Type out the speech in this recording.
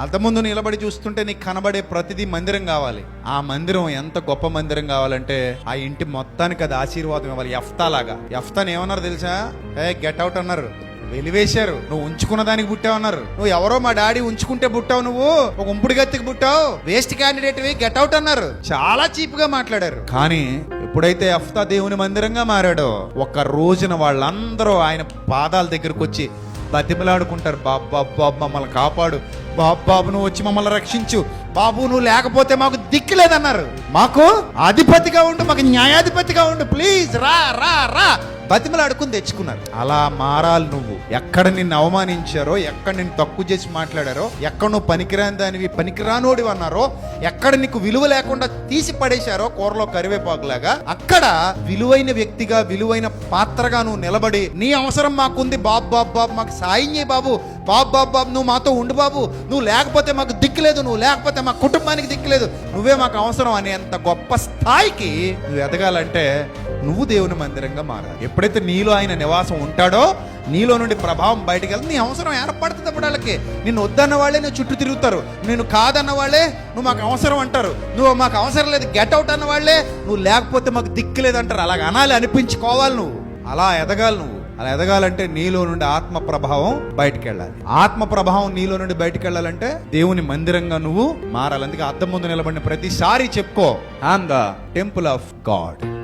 అద్దం ముందు నిలబడి చూస్తుంటే నీకు కనబడే ప్రతిదీ మందిరం కావాలి. ఆ మందిరం ఎంత గొప్ప మందిరం కావాలంటే ఆ ఇంటి మొత్తానికి అది ఆశీర్వాదం ఇవ్వాలి. ఎఫ్తా లాగా ఎఫ్తాని ఏమన్నారు తెలుసా? ఏ గెట్ అవుట్ అన్నారు. వెలివేశారు. నువ్వు ఉంచుకున్న దానికి పుట్టావన్నారు. నువ్వు ఎవరో మా డాడీ ఉంచుకుంటే పుట్టావు నువ్వు? ఒక ఉంపుడు గత్తికి పుట్టావు? వేస్ట్ క్యాండిడేట్ గెట్ అవుట్ అన్నారు. చాలా చీప్గా మాట్లాడారు. కానీ ఎప్పుడైతే అఫ్తా దేవుని మందిరంగా మారాడో ఒక్క రోజున వాళ్ళందరూ ఆయన పాదాల దగ్గరకు వచ్చి బతిమలాడుకుంటారు. బాబు బాబు బాబు మమ్మల్ని కాపాడు. బాబు బాబు నువ్వు వచ్చి మమ్మల్ని రక్షించు. బాబు నువ్వు లేకపోతే మాకు దిక్కు లేదన్నారు. మాకు? అధిపతిగా ఉండు మాకు న్యాయాధిపతిగా ఉండు. ప్లీజ్ రా రా రా. బతిమలాడుకుని తెచ్చుకున్నారు. అలా మారాలి నువ్వు. ఎక్కడ నిన్ను అవమానించారో ఎక్కడ నిన్ను తక్కువ చేసి మాట్లాడారో ఎక్కడ నువ్వు పనికిరాని దానివి పనికిరానోడి అన్నారో ఎక్కడ నీకు విలువ లేకుండా తీసి పడేశారో కూరలో కరివేపాకులాగా అక్కడ విలువైన వ్యక్తిగా విలువైన పాత్రగా నువ్వు నిలబడి నీ అవసరం మాకుంది బాబు బాబు బాబు మాకు సాయం చేయి బాబు. బాబు బాబు బాబు నువ్వు మాతో ఉండు బాబు. నువ్వు లేకపోతే మాకు దిక్కులేదు నువ్వు లేకపోతే మా కుటుంబానికి దిక్కులేదు నువ్వే మాకు అవసరం అనే అంత గొప్ప స్థాయికి నువ్వు ఎదగాలంటే నువ్వు దేవుని మందిరంగా మారాలి. ఎప్పుడైతే నీలో ఆయన నివాసం ఉంటాడో నీలో నుండి ప్రభావం బయటకు వెళ్తే నీ అవసరం ఏర్పడుతుంది అప్పుడు వాళ్ళకి నిన్ను వద్దన్న వాళ్ళే నువ్వు చుట్టూ తిరుగుతారు. నేను కాదన్న వాళ్ళే నువ్వు మాకు అవసరం అంటారు. నువ్వు మాకు అవసరం లేదు గెట్ అవుట్ అన్న వాళ్ళే నువ్వు లేకపోతే మాకు దిక్కు లేదంటారు. అలాగ అనాలి అనిపించుకోవాలి నువ్వు. అలా ఎదగాలి నువ్వు. అలా ఎదగాలంటే నీలో నుండి ఆత్మ ప్రభావం బయటికి వెళ్ళాలి. ఆత్మ ప్రభావం నీలో నుండి బయటికి వెళ్ళాలంటే దేవుని మందిరంగా నువ్వు మారాలి. అందుకే అద్దం ముందు నిలబడిన ప్రతిసారి చెప్పుకో I am the temple of God